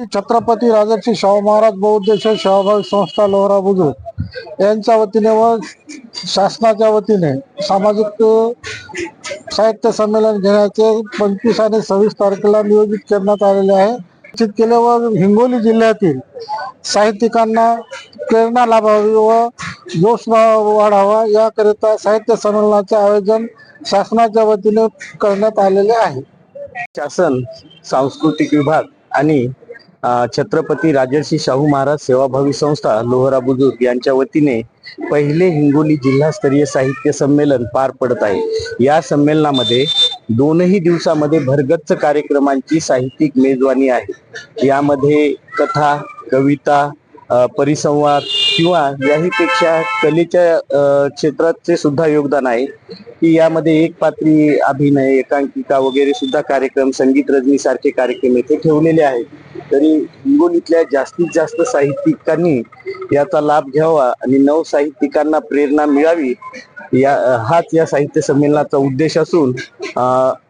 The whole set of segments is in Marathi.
छत्रपती राजर्षी शाहू महाराज बहुउद्देशीय सेवाभावी संस्था लोहरा बुजुर्ग यांच्या वतीने व शासनाच्या वतीने सामाजिक साहित्य संमेलन घेण्याचे पंचवीस आणि सव्वीस तारखेला नियोजित करण्यात आलेले आहे. निश्चित केले व हिंगोली जिल्ह्यातील साहित्यिकांना प्रेरणा लाभावी व जोश वाढावा याकरिता साहित्य संमेलनाचे आयोजन शासनाच्या वतीने करण्यात आलेले आहे. शासन सांस्कृतिक विभाग आणि छत्रपती राजर्षी शाहू महाराज सेवाभावी संस्था लोहरा बुजुर्ग यांच्या वतीने पहिले हिंगोली जिल्हास्तरीय साहित्य संमेलन पार पडत आहे. या संमेलनामध्ये दोनही दिवसामध्ये भरगच्च कार्यक्रमांची साहित्यिक मेजवानी आहे. यामध्ये कथा कविता परिसंवाद किंवा याहीपेक्षा कलेच्या क्षेत्राचे सुद्धा योगदान आहे. की यामध्ये एक पात्री अभिनय एकांकिका वगैरे सुद्धा कार्यक्रम संगीत रजनी सारखे कार्यक्रम येथे ठेवलेले आहेत. तरी हिंगोलीतल्या जास्तीत जास्त साहित्यिकांनी याचा लाभ घ्यावा आणि नव साहित्यिकांना प्रेरणा मिळावी या हाच या साहित्य संमेलनाचा उद्देश असून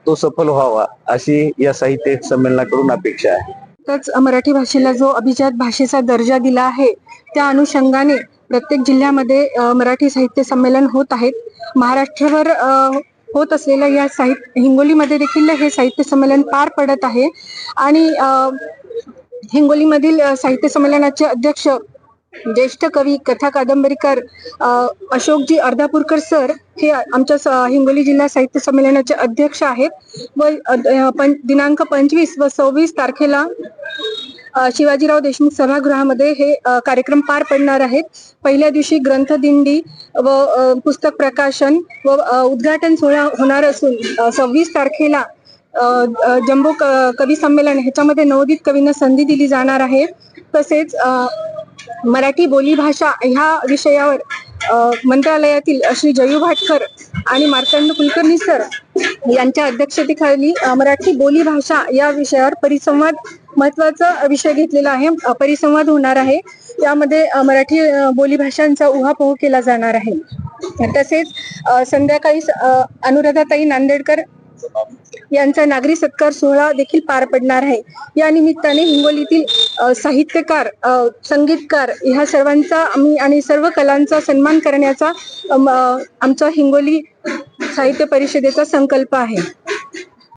तो सफल व्हावा अशी या साहित्य संमेलनाकडून अपेक्षा आहे. त्याच मराठी भाषेला जो अभिजात भाषेचा दर्जा दिला आहे त्या अनुषंगाने प्रत्येक जिल्ह्यामध्ये मराठी साहित्य संमेलन होत आहेत. महाराष्ट्रभर होत असलेल्या या साहित्य हिंगोलीमध्ये देखील हे साहित्य संमेलन पार पडत आहे. आणि हिंगोलीमधील साहित्य संमेलनाचे अध्यक्ष ज्येष्ठ कवी कथा कादंबरीकार अशोकजी अर्धापूरकर सर हे आमच्या स- हिंगोली जिल्हा साहित्य संमेलनाचे अध्यक्ष आहेत. व दिनांक पंचवीस व सव्वीस तारखेला शिवाजीराव देशमुख सभागृहामध्ये हे कार्यक्रम पार पडणार आहेत. पहिल्या दिवशी ग्रंथदिंडी व पुस्तक प्रकाशन व उद्घाटन सोहळा होणार असून सव्वीस तारखेला जम्बो कवी संमेलन ह्याच्यामध्ये नवोदित कवींना संधी दिली जाणार आहे. तसेच मराठी बोलीभाषा ह्या विषयावर मंत्रालयातील श्री जयू भाटकर आणि मार्तंड कुलकर्णी सर यांच्या अध्यक्षतेखाली मराठी बोलीभाषा या विषयावर परिसंवाद महत्त्वाचा विषय घेतलेला आहे. परिसंवाद होणार आहे. त्यामध्ये मराठी बोलीभाषांचा उहापोह केला जाणार आहे. तसेच संध्याकाळी अनुराधाताई नांदेडकर यांचा नागरी सत्कार सोहळा देखील पार पडणार आहे. या निमित्ताने हिंगोलीतील साहित्यकार संगीतकार ह्या सर्वांचा आम्ही आणि सर्व कलांचा सन्मान करण्याचा आमचा हिंगोली साहित्य परिषदेचा संकल्प आहे.